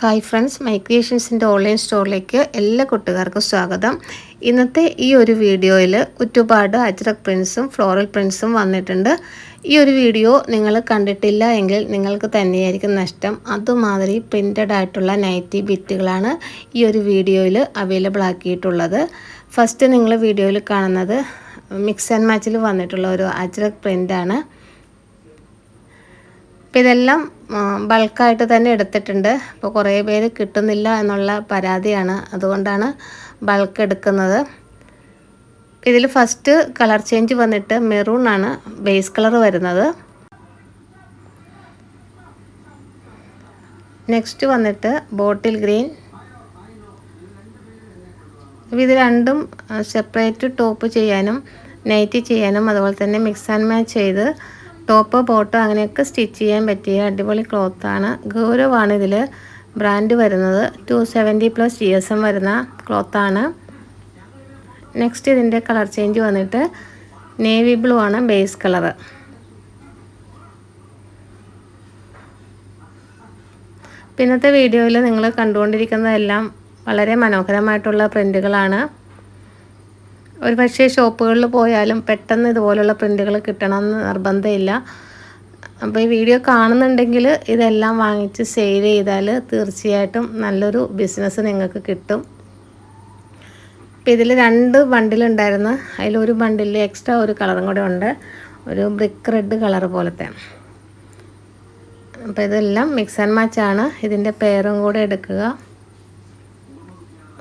Hi friends my ക്രിയേഷൻസിന്റെ online സ്റ്റോറിലേക്ക് എല്ലാ കൂട്ടുകാർക്കും സ്വാഗതം. ഇന്നത്തെ ഈ ഒരു വീഡിയോയിൽ ഒരുപാട് അജ്രക് പ്രിൻസും ഫ്ലോറൽ പ്രിൻസും വന്നിട്ടുണ്ട്. ഈ ഒരു വീഡിയോ നിങ്ങൾ കണ്ടിട്ടില്ല എങ്കിൽ നിങ്ങൾക്ക് തന്നെയായിരിക്കും നഷ്ടം. അതുമാതിരി പ്രിന്റഡ് ആയിട്ടുള്ള നൈറ്റി ബിറ്റുകളാണ് ഈ ഒരു വീഡിയോയിൽ അവൈലബിൾ ആക്കിയിട്ടുള്ളത്. ഫസ്റ്റ് നിങ്ങൾ വീഡിയോയിൽ കാണുന്നത് മിക്സ് ആൻഡ് മാച്ചിൽ വന്നിട്ടുള്ള ഒരു അജ്രക് പ്രിന്റാണ് അപ്പോൾ ഇതെല്ലാം ബൾക്കായിട്ട് തന്നെ എടുത്തിട്ടുണ്ട്. അപ്പോൾ കുറേ പേര് കിട്ടുന്നില്ല എന്നുള്ള പരാതിയാണ് അതുകൊണ്ടാണ് ബൾക്ക് എടുക്കുന്നത്. ഇതിൽ ഫസ്റ്റ് കളർ ചേഞ്ച് വന്നിട്ട് മെറൂൺ ആണ് ബേസ് കളർ വരുന്നത്. നെക്സ്റ്റ് വന്നിട്ട് ബോട്ടിൽ ഗ്രീൻ ഇത് രണ്ടും സെപ്പറേറ്റ് ടോപ്പ് ചെയ്യാനും നൈറ്റ് ചെയ്യാനും അതുപോലെ തന്നെ മിക്സ് ആൻഡ് മാച്ച് ചെയ്ത് ടോപ്പ് ബോട്ടോ അങ്ങനെയൊക്കെ സ്റ്റിച്ച് ചെയ്യാൻ പറ്റിയ അടിപൊളി ക്ലോത്താണ്. ഗൗരവാണ് ഇതിൽ ബ്രാൻഡ് വരുന്നത് two seventy plus G S M വരുന്ന ക്ലോത്താണ്. നെക്സ്റ്റ് ഇതിന്റെ കളർ ചേഞ്ച് വന്നിട്ട് നേവി ബ്ലൂ ആണ് ബേസ് കളർ പിന്നത്തെ വീഡിയോയിൽ നിങ്ങൾ കണ്ടുകൊണ്ടിരിക്കുന്നതെല്ലാം വളരെ മനോഹരമായിട്ടുള്ള പ്രിന്റുകളാണ് ഒരു പക്ഷേ ഷോപ്പുകളിൽ പോയാലും പെട്ടെന്ന് ഇതുപോലുള്ള പ്രിന്റുകൾ കിട്ടണമെന്ന് നിർബന്ധമില്ല. അപ്പോൾ ഈ വീഡിയോ കാണുന്നുണ്ടെങ്കിൽ ഇതെല്ലാം വാങ്ങിച്ച് സെയിൽ ചെയ്താൽ തീർച്ചയായിട്ടും നല്ലൊരു ബിസിനസ് നിങ്ങൾക്ക് കിട്ടും. അപ്പോൾ ഇതിൽ രണ്ട് ബണ്ടിലുണ്ടായിരുന്നു അതിലൊരു ബണ്ടിൽ എക്സ്ട്രാ ഒരു കളറും കൂടെ ഉണ്ട്. ഒരു ബ്രിക്ക് റെഡ് കളർ പോലത്തെ. അപ്പോൾ ഇതെല്ലാം മിക്സ് ആൻഡ് മാച്ചാണ് ഇതിന്റെ പേരും കൂടെ എടുക്കുക.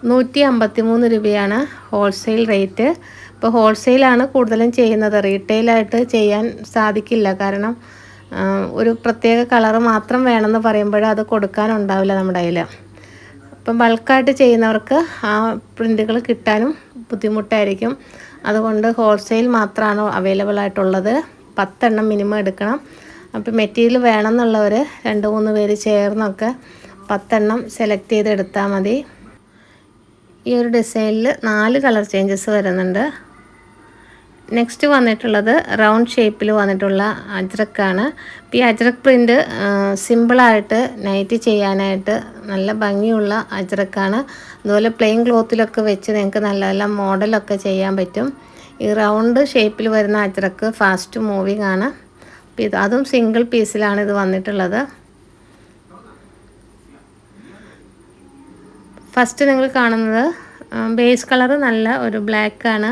നൂറ്റി അമ്പത്തി മൂന്ന് രൂപയാണ് ഹോൾസെയിൽ റേറ്റ് ഇപ്പോൾ ഹോൾസെയിലാണ് കൂടുതലും ചെയ്യുന്നത്. റീറ്റെയിലായിട്ട് ചെയ്യാൻ സാധിക്കില്ല. കാരണം ഒരു പ്രത്യേക കളറ് മാത്രം വേണമെന്ന് പറയുമ്പോൾ അത് കൊടുക്കാനുണ്ടാവില്ല നമ്മുടെ കയ്യിൽ. അപ്പം ബൾക്കായിട്ട് ചെയ്യുന്നവർക്ക് ആ പ്രിന്റുകൾ കിട്ടാനും ബുദ്ധിമുട്ടായിരിക്കും. അതുകൊണ്ട് ഹോൾസെയിൽ മാത്രമാണ് അവൈലബിൾ ആയിട്ടുള്ളത്. പത്തെണ്ണം മിനിമം എടുക്കണം. അപ്പോൾ മെറ്റീരിയൽ വേണമെന്നുള്ളവർ രണ്ട് മൂന്ന് പേര് ചേർന്നൊക്കെ പത്തെണ്ണം സെലക്ട് ചെയ്ത് എടുത്താൽ മതി. ഈ ഒരു ഡിസൈനിൽ നാല് കളർ ചേഞ്ചസ് വരുന്നുണ്ട്. നെക്സ്റ്റ് വന്നിട്ടുള്ളത് റൗണ്ട് ഷേപ്പിൽ വന്നിട്ടുള്ള അജ്രക്കാണ്. ഈ അജ്രക് പ്രിന്റ് സിമ്പിളായിട്ട് നൈറ്റ് ചെയ്യാനായിട്ട് നല്ല ഭംഗിയുള്ള അജ്രക്കാണ്. അതുപോലെ പ്ലെയിൻ ക്ലോത്തിലൊക്കെ വെച്ച് നിങ്ങൾക്ക് നല്ല നല്ല മോഡലൊക്കെ ചെയ്യാൻ പറ്റും. ഈ റൗണ്ട് ഷേപ്പിൽ വരുന്ന അജ്രക്ക് ഫാസ്റ്റ് മൂവിങ് ആണ്. അതും സിംഗിൾ പീസിലാണ് ഇത് വന്നിട്ടുള്ളത്. ഫസ്റ്റ് നിങ്ങൾ കാണുന്നത് ബേസ് കളർ നല്ല ഒരു ബ്ലാക്ക് ആണ്.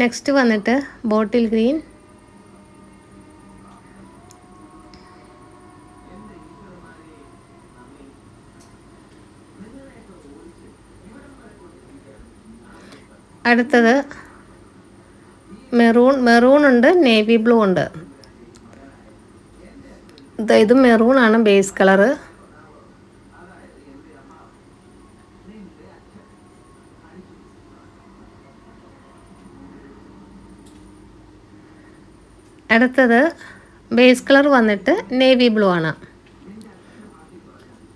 നെക്സ്റ്റ് വന്നിട്ട് ബോട്ടിൽ ഗ്രീൻ അടുത്തത് മെറൂൺ മെറൂൺ ഉണ്ട് നേവി ബ്ലൂ ഉണ്ട്. ഇത് മെറൂൺ ആണ് ബേസ് കളറ് അടുത്തത് ബേസ് കളർ വന്നിട്ട് നേവി ബ്ലൂ ആണ്.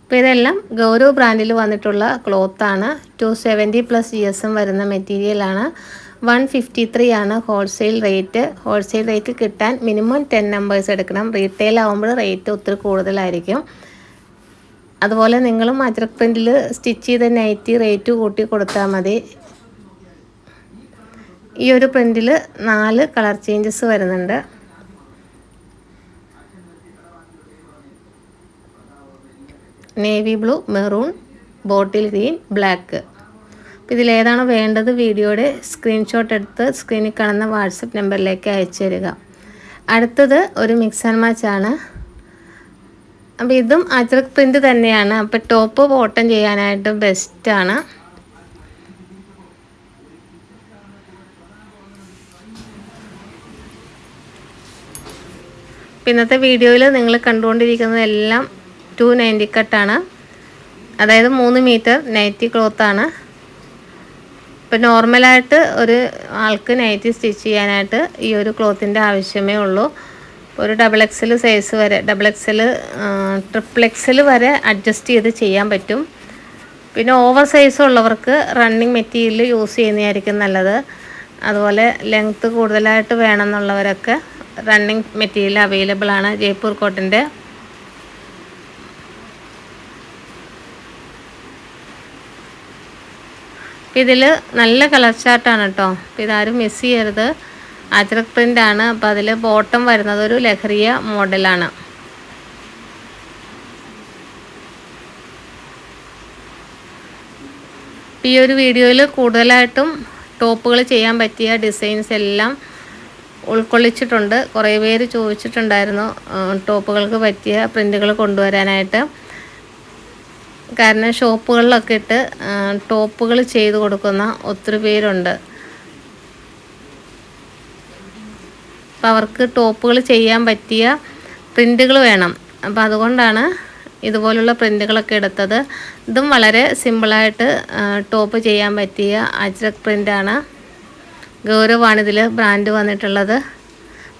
അപ്പോൾ ഇതെല്ലാം ഗൗരവ് ബ്രാൻഡിൽ വന്നിട്ടുള്ള ക്ലോത്താണ് two seventy plus G S M വരുന്ന മെറ്റീരിയലാണ് വൺ ഫിഫ്റ്റി ത്രീ ആണ് ഹോൾസെയിൽ റേറ്റ് ഹോൾസെയിൽ റേറ്റ് കിട്ടാൻ മിനിമം ടെൻ നമ്പേഴ്സ് എടുക്കണം. റീറ്റെയിൽ ആകുമ്പോൾ റേറ്റ് ഒത്തിരി കൂടുതലായിരിക്കും. അതുപോലെ നിങ്ങളും അജ്രക് പ്രിന്റിൽ സ്റ്റിച്ച് ചെയ്ത നൈറ്റി റേറ്റ് കൂട്ടി കൊടുത്താൽ മതി. ഈ ഒരു പ്രിന്റിൽ നാല് കളർ ചേഞ്ചസ് വരുന്നുണ്ട്. Navy blue maroon bottle green black അപ്പോൾ ഇതിലേതാണ് വേണ്ടത് വീഡിയോയുടെ സ്ക്രീൻഷോട്ട് എടുത്ത് സ്ക്രീനിൽ കാണുന്ന വാട്സപ്പ് നമ്പറിലേക്ക് അയച്ചു തരിക. അടുത്തത് ഒരു മിക്സ് ആൻഡ് മാച്ച് ആണ്. അപ്പോൾ ഇതും അജ്രക് പ്രിന്റ് തന്നെയാണ്. അപ്പോൾ ടോപ്പ് ബോട്ടം ചെയ്യാനായിട്ട് ബെസ്റ്റാണ് ഇന്നത്തെ വീഡിയോയിൽ നിങ്ങൾ കണ്ടുകൊണ്ടിരിക്കുന്നതെല്ലാം ടു നയന്റി കട്ടാണ് അതായത് മൂന്ന് മീറ്റർ നൈറ്റി ക്ലോത്താണ് ഇപ്പം നോർമലായിട്ട് ഒരു ആൾക്ക് നൈറ്റി സ്റ്റിച്ച് ചെയ്യാനായിട്ട് ഈ ഒരു ക്ലോത്തിന്റെ ആവശ്യമേ ഉള്ളൂ. ഒരു ഡബിൾ എക്സൽ സൈസ് വരെ ഡബിൾ എക്സൽ ട്രിപ്പിൾ എക്സൽ വരെ അഡ്ജസ്റ്റ് ചെയ്ത് ചെയ്യാൻ പറ്റും. പിന്നെ ഓവർ സൈസ് ഉള്ളവർക്ക് റണ്ണിങ് മെറ്റീരിയൽ യൂസ് ചെയ്യുന്നതായിരിക്കും നല്ലത്. അതുപോലെ ലെങ്ത്ത് കൂടുതലായിട്ട് വേണമെന്നുള്ളവരൊക്കെ റണ്ണിങ് മെറ്റീരിയൽ അവൈലബിൾ ആണ്. ജയ്പൂർ കോട്ടന്റെ ഇതിൽ നല്ല കളർ ചാർട്ടാണ് കേട്ടോ. അപ്പോൾ ഇതാരും മിസ് ചെയ്യരുത്. അജ്രക് പ്രിന്റ് ആണ്. അപ്പോൾ അതിൽ ബോട്ടം വരുന്നത് ഒരു ലഹരിയ മോഡലാണ് ഈ ഒരു വീഡിയോയിൽ കൂടുതലായിട്ടും ടോപ്പുകൾ ചെയ്യാൻ പറ്റിയ ഡിസൈൻസ് എല്ലാം ഉൾക്കൊള്ളിച്ചിട്ടുണ്ട്. കുറേ പേര് ചോദിച്ചിട്ടുണ്ടായിരുന്നു ടോപ്പുകൾക്ക് പറ്റിയ പ്രിന്റുകൾ കൊണ്ടുവരാനായിട്ട്. കാരണം ഷോപ്പുകളിലൊക്കെ ഇട്ട് ടോപ്പുകൾ ചെയ്ത് കൊടുക്കുന്ന ഒത്തിരി പേരുണ്ട്. അപ്പോൾ അവർക്ക് ടോപ്പുകൾ ചെയ്യാൻ പറ്റിയ പ്രിന്റുകൾ വേണം. അപ്പോൾ അതുകൊണ്ടാണ് ഇതുപോലുള്ള പ്രിന്റുകളൊക്കെ എടുത്തത്. ഇതും വളരെ സിമ്പിളായിട്ട് ടോപ്പ് ചെയ്യാൻ പറ്റിയ അജ്രക് പ്രിന്റാണ് ഗൗരവാണ് ഇതിൽ ബ്രാൻഡ് വന്നിട്ടുള്ളത്.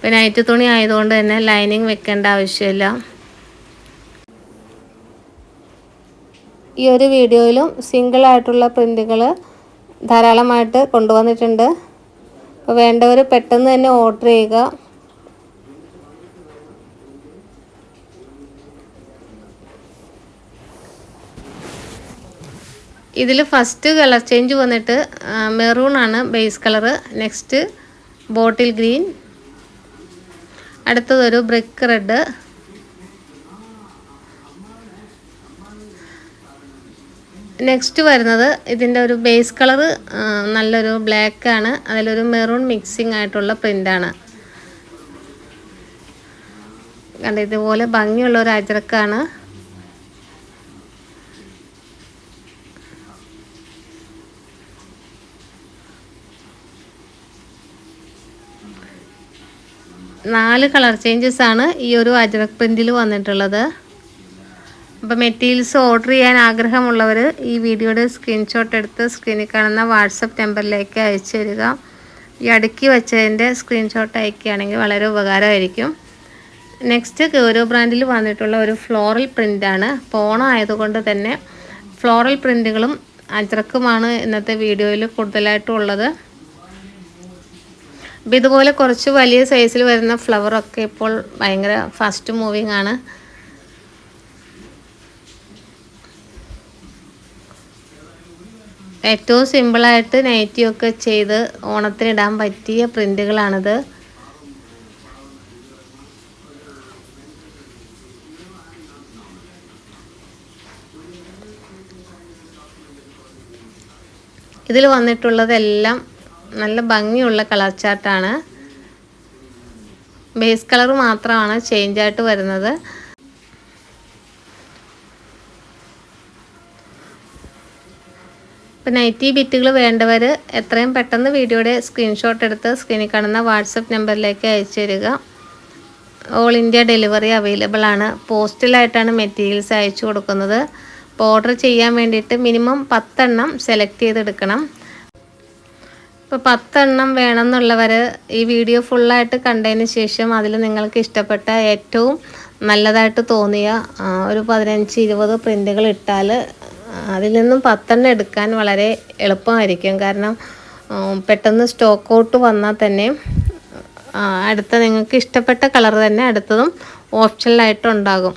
പിന്നെ നൈറ്റ് തുണി ആയതുകൊണ്ട് തന്നെ ലൈനിങ് വെക്കേണ്ട ആവശ്യമില്ല. ഈ ഒരു വീഡിയോയിലും സിംഗിൾ ആയിട്ടുള്ള പ്രിന്റുകൾ ധാരാളമായിട്ട് കൊണ്ടുവന്നിട്ടുണ്ട്. അപ്പോൾ വേണ്ടവർ പെട്ടെന്ന് തന്നെ ഓർഡർ ചെയ്യുക. ഇതിൽ ഫസ്റ്റ് കളർ ചേഞ്ച് വന്നിട്ട് മെറൂൺ ആണ് base colour next bottle green അടുത്തതൊരു ബ്രിക്ക് റെഡ് നെക്സ്റ്റ് വരുന്നത് ഇതിന്റെ ഒരു ബേസ് കളറ് നല്ലൊരു ബ്ലാക്ക് ആണ്. അതിലൊരു മെറൂൺ മിക്സിംഗ് ആയിട്ടുള്ള പ്രിന്റാണ് കണ്ട ഇതുപോലെ ഭംഗിയുള്ള ഒരു അജറക്കാണ് നാല് കളർ ചേഞ്ചസ് ആണ് ഈ ഒരു അജറക് പ്രിന്റിൽ വന്നിട്ടുള്ളത്. അപ്പോൾ മെറ്റീരിയൽസ് ഓർഡർ ചെയ്യാൻ ആഗ്രഹമുള്ളവർ ഈ വീഡിയോയുടെ സ്ക്രീൻഷോട്ട് എടുത്ത് സ്ക്രീനിൽ കാണുന്ന വാട്സപ്പ് നമ്പറിലേക്ക് അയച്ചു തരിക. ഈ അടുക്കി വെച്ചതിന്റെ സ്ക്രീൻഷോട്ട് അയക്കുകയാണെങ്കിൽ വളരെ ഉപകാരമായിരിക്കും. നെക്സ്റ്റ് ഗൗരവ് ബ്രാൻഡിൽ വന്നിട്ടുള്ള ഒരു ഫ്ലോറൽ പ്രിന്റാണ് പോണം ആയതുകൊണ്ട് തന്നെ ഫ്ലോറൽ പ്രിന്റുകളും അജ്രക്കുമാണ് ഇന്നത്തെ വീഡിയോയിൽ കൂടുതലായിട്ടും ഉള്ളത്. അപ്പോൾ ഇതുപോലെ കുറച്ച് വലിയ സൈസിൽ വരുന്ന ഫ്ലവറൊക്കെ ഇപ്പോൾ ഭയങ്കര ഫാസ്റ്റ് മൂവിങ് ആണ്. ഏറ്റവും സിമ്പിളായിട്ട് നൈറ്റിയൊക്കെ ചെയ്ത് ഓണത്തിനിടാൻ പറ്റിയ പ്രിന്റുകളാണിത് ഇതിൽ വന്നിട്ടുള്ളതെല്ലാം നല്ല ഭംഗിയുള്ള കളർ ചാർട്ടാണ്. ബേസ് കളർ മാത്രമാണ് ചേഞ്ചായിട്ട് വരുന്നത്. ഇപ്പം നൈറ്റി ബിറ്റുകൾ വേണ്ടവർ എത്രയും പെട്ടെന്ന് വീഡിയോയുടെ സ്ക്രീൻഷോട്ട് എടുത്ത് സ്ക്രീനിൽ കാണുന്ന വാട്സപ്പ് നമ്പറിലേക്ക് അയച്ചു തരിക. ഓൾ ഇന്ത്യ ഡെലിവറി അവൈലബിൾ ആണ്. പോസ്റ്റിലായിട്ടാണ് മെറ്റീരിയൽസ് അയച്ചു കൊടുക്കുന്നത്. അപ്പോൾ ഓർഡർ ചെയ്യാൻ വേണ്ടിയിട്ട് മിനിമം പത്തെണ്ണം സെലക്ട് ചെയ്തെടുക്കണം. ഇപ്പോൾ പത്തെണ്ണം വേണമെന്നുള്ളവർ ഈ വീഡിയോ ഫുള്ളായിട്ട് കണ്ടതിന് ശേഷം അതിൽ നിങ്ങൾക്ക് ഇഷ്ടപ്പെട്ട ഏറ്റവും നല്ലതായിട്ട് തോന്നിയ ഒരു പതിനഞ്ച് ഇരുപത് പ്രിന്റുകൾ ഇട്ടാൽ അതിൽ നിന്നും പത്തെണ്ണം എടുക്കാൻ വളരെ എളുപ്പമായിരിക്കും. കാരണം പെട്ടെന്ന് സ്റ്റോക്ക് ഔട്ട് വന്നാൽ തന്നെ അടുത്ത നിങ്ങൾക്ക് ഇഷ്ടപ്പെട്ട കളർ തന്നെ അടുത്തതും ഓപ്ഷനിലായിട്ടുണ്ടാകും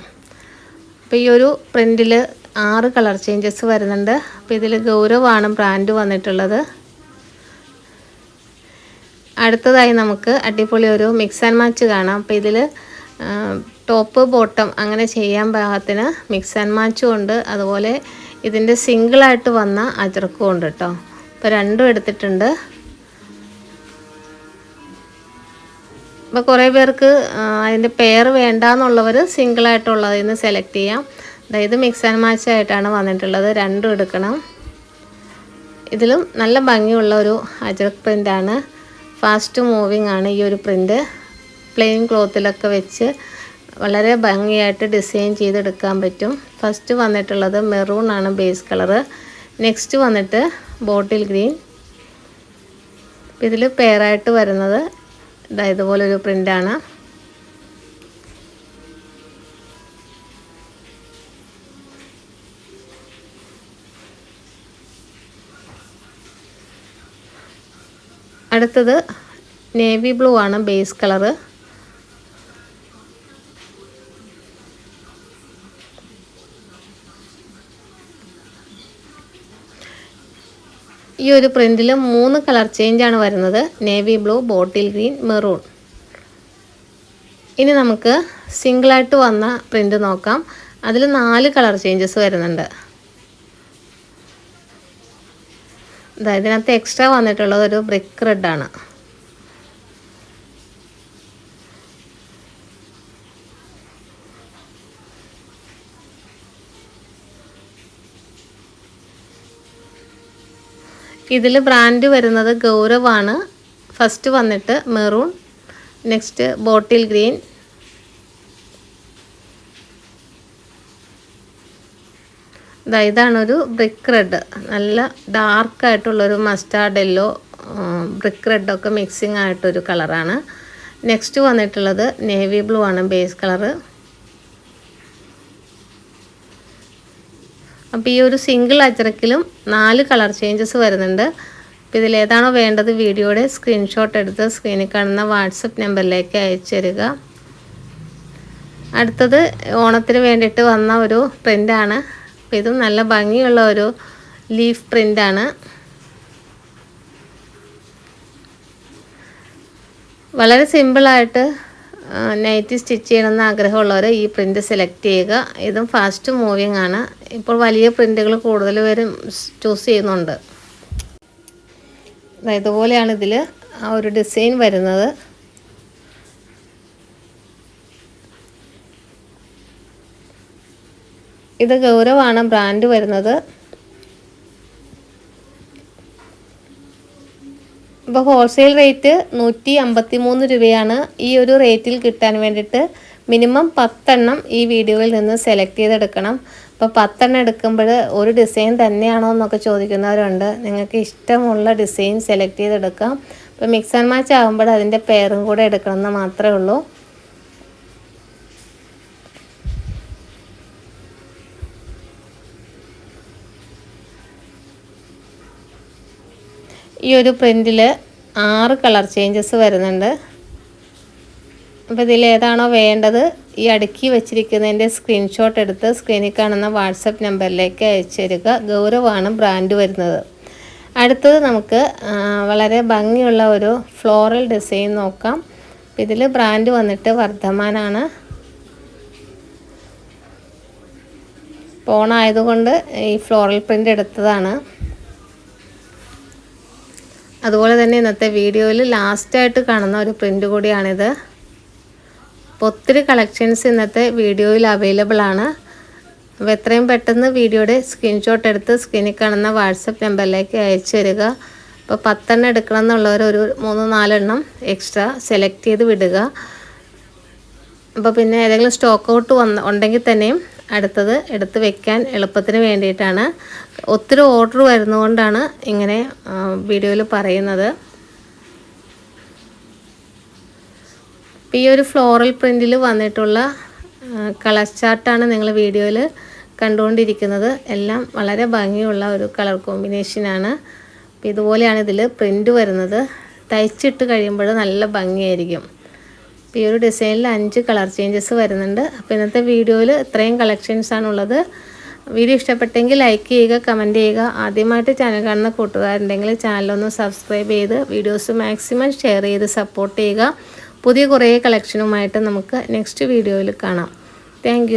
അപ്പോൾ ഈ ഒരു പ്രിന്റിൽ ആറ് കളർ ചേഞ്ചസ് വരുന്നുണ്ട്. അപ്പോൾ ഇതിൽ ഗൗരവാണ് ബ്രാൻഡ് വന്നിട്ടുള്ളത്. അടുത്തതായി നമുക്ക് അടിപൊളി ഒരു മിക്സ് ആൻഡ് മാച്ച് കാണാം. അപ്പോൾ ഇതിൽ ടോപ്പ് ബോട്ടം അങ്ങനെ ചെയ്യാൻ പാകത്തിന് മിക്സ് ആൻഡ് മാച്ചും ഉണ്ട്. അതുപോലെ ഇതിന്റെ സിംഗിളായിട്ട് വന്ന അജർക്കും ഉണ്ട് കേട്ടോ. ഇപ്പോൾ രണ്ടും എടുത്തിട്ടുണ്ട്. അപ്പോൾ കുറേ പേർക്ക് അതിന്റെ പെയർ വേണ്ടാന്നുള്ളവർ സിംഗിളായിട്ടുള്ളതിൽ നിന്ന് സെലക്ട് ചെയ്യാം. അതായത് മിക്സ് ആൻഡ് മാച്ച് ആയിട്ടാണ് വന്നിട്ടുള്ളത്. രണ്ടും എടുക്കണം. ഇതിലും നല്ല ഭംഗിയുള്ള ഒരു അജർക്ക് പ്രിന്റാണ് ഫാസ്റ്റ് മൂവിങ് ആണ് ഈ ഒരു പ്രിന്റ് പ്ലെയിൻ ക്ലോത്തിലൊക്കെ വെച്ച് വളരെ ഭംഗിയായിട്ട് ഡിസൈൻ ചെയ്തെടുക്കാൻ പറ്റും. ഫസ്റ്റ് വന്നിട്ടുള്ളത് മെറൂൺ ആണ് ബേസ് കളറ് നെക്സ്റ്റ് വന്നിട്ട് ബോട്ടിൽ ഗ്രീൻ ഇതിൽ പെയറായിട്ട് വരുന്നത് ഇതാ ഇതുപോലൊരു പ്രിന്റാണ് അടുത്തത് നേവി ബ്ലൂ ആണ് ബേസ് കളറ് ഈ ഒരു പ്രിന്റിൽ മൂന്ന് കളർ ചേഞ്ച് ആണ് വരുന്നത്. Navy blue bottle green maroon ഇനി നമുക്ക് സിംഗിളായിട്ട് വന്ന പ്രിന്റ് നോക്കാം. അതിൽ നാല് കളർ ചേഞ്ചസ് വരുന്നുണ്ട്. ഇതിനകത്ത് എക്സ്ട്രാ വന്നിട്ടുള്ളത് ഒരു ബ്രിക്ക് റെഡാണ് ഇതിൽ ബ്രാൻഡ് വരുന്നത് ഗൗരവാണ്. ഫസ്റ്റ് വന്നിട്ട് മെറൂൺ നെക്സ്റ്റ് ബോട്ടിൽ ഗ്രീൻ. ഇതാ ഇതാണൊരു ബ്രിക്ക് റെഡ്. നല്ല ഡാർക്കായിട്ടുള്ളൊരു മസ്റ്റാർഡ് യെല്ലോ ബ്രിക്ക് റെഡൊക്കെ മിക്സിങ് ആയിട്ടൊരു കളറാണ്. നെക്സ്റ്റ് വന്നിട്ടുള്ളത് നേവി ബ്ലൂ ആണ് ബേസ് കളറ്. അപ്പോൾ ഈ ഒരു സിംഗിൾ അച്ചറക്കിലും നാല് കളർ ചേഞ്ചസ് വരുന്നുണ്ട്. അപ്പോൾ ഇതിലേതാണോ വേണ്ടത് വീഡിയോയുടെ സ്ക്രീൻഷോട്ട് എടുത്ത് സ്ക്രീനിൽ കാണുന്ന വാട്സപ്പ് നമ്പറിലേക്ക് അയച്ചു തരിക. അടുത്തത് ഓണത്തിന് വേണ്ടിയിട്ട് വന്ന ഒരു പ്രിന്റാണ് അപ്പോൾ ഇതും നല്ല ഭംഗിയുള്ള ഒരു ലീഫ് പ്രിന്റാണ് വളരെ സിമ്പിളായിട്ട് നൈറ്റി സ്റ്റിച്ച് ചെയ്യണമെന്ന് ആഗ്രഹമുള്ളവർ ഈ പ്രിന്റ് സെലക്ട് ചെയ്യുക. ഇതും ഫാസ്റ്റ് മൂവിങ് ആണ്. ഇപ്പോൾ വലിയ പ്രിന്റുകൾ കൂടുതൽ പേരും ചൂസ് ചെയ്യുന്നുണ്ട്. ഇതുപോലെയാണ് ഇതിൽ ആ ഒരു ഡിസൈൻ വരുന്നത്. ഇത് ഗൗരവാണ് ബ്രാൻഡ് വരുന്നത്. ഇപ്പോൾ ഹോൾസെയിൽ റേറ്റ് നൂറ്റി അമ്പത്തി മൂന്ന് രൂപയാണ് ഈ ഒരു റേറ്റിൽ കിട്ടാൻ വേണ്ടിയിട്ട് മിനിമം പത്തെണ്ണം ഈ വീഡിയോയിൽ നിന്ന് സെലക്ട് ചെയ്തെടുക്കണം. അപ്പോൾ പത്തെണ്ണം എടുക്കുമ്പോൾ ഒരു ഡിസൈൻ തന്നെയാണോ എന്നൊക്കെ ചോദിക്കുന്നവരുണ്ട്. നിങ്ങൾക്ക് ഇഷ്ടമുള്ള ഡിസൈൻ സെലക്ട് ചെയ്തെടുക്കാം. അപ്പോൾ മിക്സ് ആൻഡ് മാച്ച് ആകുമ്പോൾ അതിന്റെ പെയറും കൂടെ എടുക്കണം എന്ന് മാത്രമേ ഉള്ളൂ. ഈ ഒരു പ്രിന്റിൽ ആറ് കളർ ചേഞ്ചസ് വരുന്നുണ്ട്. അപ്പോൾ ഇതിലേതാണോ വേണ്ടത് ഈ അടുക്കി വെച്ചിരിക്കുന്നതിന്റെ സ്ക്രീൻഷോട്ട് എടുത്ത് സ്ക്രീനിൽ കാണുന്ന വാട്സപ്പ് നമ്പറിലേക്ക് അയച്ചു തരിക ഗൗരവാണ് ബ്രാൻഡ് വരുന്നത്. അടുത്തത് നമുക്ക് വളരെ ഭംഗിയുള്ള ഒരു ഫ്ലോറൽ ഡിസൈൻ നോക്കാം. ഇതിൽ ബ്രാൻഡ് വന്നിട്ട് വർദ്ധമാനാണ്. ഓണായതുകൊണ്ട് ഈ ഫ്ലോറൽ പ്രിന്റ് എടുത്തതാണ്. അതുപോലെ തന്നെ ഇന്നത്തെ വീഡിയോയിൽ ലാസ്റ്റായിട്ട് കാണുന്ന ഒരു പ്രിന്റ് കൂടിയാണിത്. അപ്പോൾ ഒത്തിരി കളക്ഷൻസ് ഇന്നത്തെ വീഡിയോയിൽ അവൈലബിൾ ആണ്. അപ്പോൾ എത്രയും പെട്ടെന്ന് വീഡിയോയുടെ സ്ക്രീൻഷോട്ട് എടുത്ത് സ്ക്രീനിൽ കാണുന്ന വാട്സപ്പ് നമ്പറിലേക്ക് അയച്ചു തരിക. അപ്പോൾ പത്തെണ്ണം എടുക്കണം എന്നുള്ളവർ ഒരു മൂന്ന് നാലെണ്ണം എക്സ്ട്രാ സെലക്ട് ചെയ്ത് വിടുക. അപ്പോൾ പിന്നെ ഏതെങ്കിലും സ്റ്റോക്ക് ഔട്ട് വന്ന് ഉണ്ടെങ്കിൽ തന്നെയും അടുത്തത് എടുത്ത് വെക്കാൻ എളുപ്പത്തിന് വേണ്ടിയിട്ടാണ്. ഒത്തിരി ഓർഡർ വരുന്നതുകൊണ്ടാണ് ഇങ്ങനെ വീഡിയോയിൽ പറയുന്നത്. ഈ ഒരു ഫ്ലോറൽ പ്രിന്റിൽ വന്നിട്ടുള്ള കളർ ചാർട്ടാണ് നിങ്ങൾ വീഡിയോയിൽ കണ്ടുകൊണ്ടിരിക്കുന്നത്. എല്ലാം വളരെ ഭംഗിയുള്ള ഒരു കളർ കോമ്പിനേഷനാണ് ഇതുപോലെയാണ് ഇതിൽ പ്രിന്റ് വരുന്നത്. തയ്ച്ചിട്ട് കഴിയുമ്പോൾ നല്ല ഭംഗിയായിരിക്കും. അപ്പോൾ ഈ ഒരു ഡിസൈനിൽ അഞ്ച് കളർ ചേഞ്ചസ് വരുന്നുണ്ട്. അപ്പോൾ ഇന്നത്തെ വീഡിയോയിൽ ഇത്രയും കളക്ഷൻസാണുള്ളത് വീഡിയോ ഇഷ്ടപ്പെട്ടെങ്കിൽ ലൈക്ക് ചെയ്യുക കമന്റ് ചെയ്യുക. ആദ്യമായിട്ട് ചാനൽ കാണുന്ന കൂട്ടുകാരുണ്ടെങ്കിൽ ചാനലൊന്ന് സബ്സ്ക്രൈബ് ചെയ്ത് വീഡിയോസ് മാക്സിമം ഷെയർ ചെയ്ത് സപ്പോർട്ട് ചെയ്യുക. പുതിയ കുറേ കളക്ഷനുമായിട്ട് നമുക്ക് നെക്സ്റ്റ് വീഡിയോയിൽ കാണാം. താങ്ക്